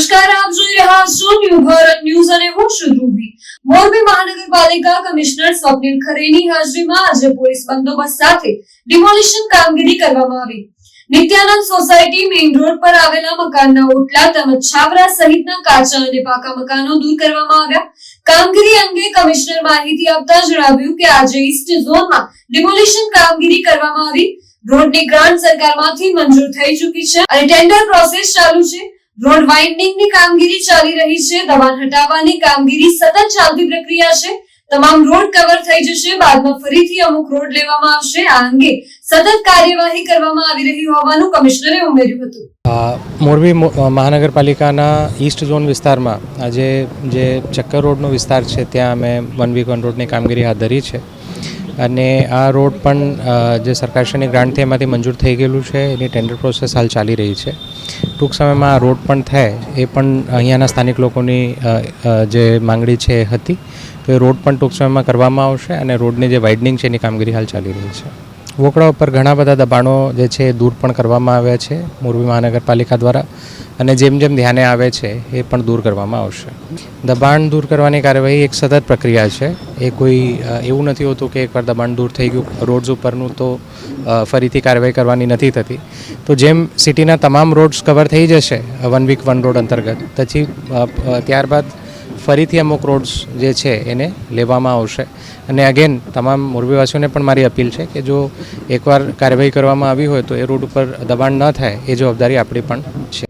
નમસ્કાર, આપ જોઈ રહ્યા છો ન્યૂ ભારત ન્યૂઝ અને હું છું ધ્રુવી. મોરબી મહાનગરપાલિકા કમિશનર સ્વપ્નિલ ખરેની હાજરીમાં આજે પોલીસ બંદોબસ્ત સાથે ડિમોલિશન કામગીરી કરવામાં આવી. નિત્યાનંદ સોસાયટી મેઇન રોડ પર આવેલા મકાનના ઓટલા તેમજ છાવરા સહિતના કાચા અને પાકા મકાનો દૂર કરવામાં આવ્યા. કામગીરી અંગે કમિશનર માહિતી આપતા જણાવ્યું કે આજે ઈસ્ટ ઝોનમાં ડિમોલિશન કામગીરી કરવામાં આવી. રોડની ગ્રાન્ટ સરકારમાંથી મંજૂર થઈ ચૂકી છે અને ટેન્ડર પ્રોસેસ ચાલુ છે. રોડ વાઇન્ડિંગની કામગીરી ચાલી રહી છે, દબાણ હટાવવાની કામગીરી સતત ચાલતી પ્રક્રિયા છે. તમામ રોડ કવર થઈ જશે, બાદમાં ફરીથી અમુક રોડ લેવામાં આવશે. આ અંગે સતત કાર્યવાહી કરવામાં આવી રહી હોવાનું કમિશનરે ઉમેર્યું હતું. મોરબી મહાનગરપાલિકાના ઈસ્ટ ઝોન વિસ્તારમાં આજે જે ચક્કર રોડનો વિસ્તાર છે, ત્યાં અમે વન વીક વન રોડની કામગીરી હાથ ધરી છે. અને આ રોડ પણ જે સરકારશ્રીની ગ્રાન્ટથી એમાંથી મંજૂર થઈ ગયેલું છે, એની ટેન્ડર પ્રોસેસ હાલ ચાલી રહી છે. ટૂંક સમયમાં આ રોડ પણ થાય, એ પણ અહીંયાના સ્થાનિક લોકોની જે માંગણી છે એ હતી. તો એ રોડ પણ ટૂંક સમયમાં કરવામાં આવશે અને રોડની જે વાઇડનિંગ છે એની કામગીરી હાલ ચાલી રહી છે. વોકળા ઉપર ઘણા બધા દબાણો જે છે દૂર પણ કરવામાં આવ્યા છે, મોરબી મહાનગરપાલિકા દ્વારા. અને જેમ જેમ ધ્યાને આવે છે, એ પણ દૂર કરવામાં આવશે. દબાણ દૂર કરવાની કાર્યવાહી એક સતત પ્રક્રિયા છે. એ કોઈ એવું નથી હોતું કે એકવાર દબાણ દૂર થઈ ગયું, રોડ્સ ઉપરનું તો ફરીથી કાર્યવાહી કરવાની નથી થતી. તો જેમ સિટીના તમામ રોડ્સ કવર થઈ જશે, વન વીક, વન રોડ અંતર્ગત, પછી ત્યારબાદ ફરીથી અમુક રોડ્સ જે છે, એને લેવામાં આવશે. અને અગેન, તમામ મોરબીવાસીઓને પણ મારી અપીલ છે કે જો એકવાર કાર્યવાહી કરવામાં આવી હોય તો એ રોડ ઉપર દબાણ ન થાય, એ જવાબદારી આપણી પણ છે.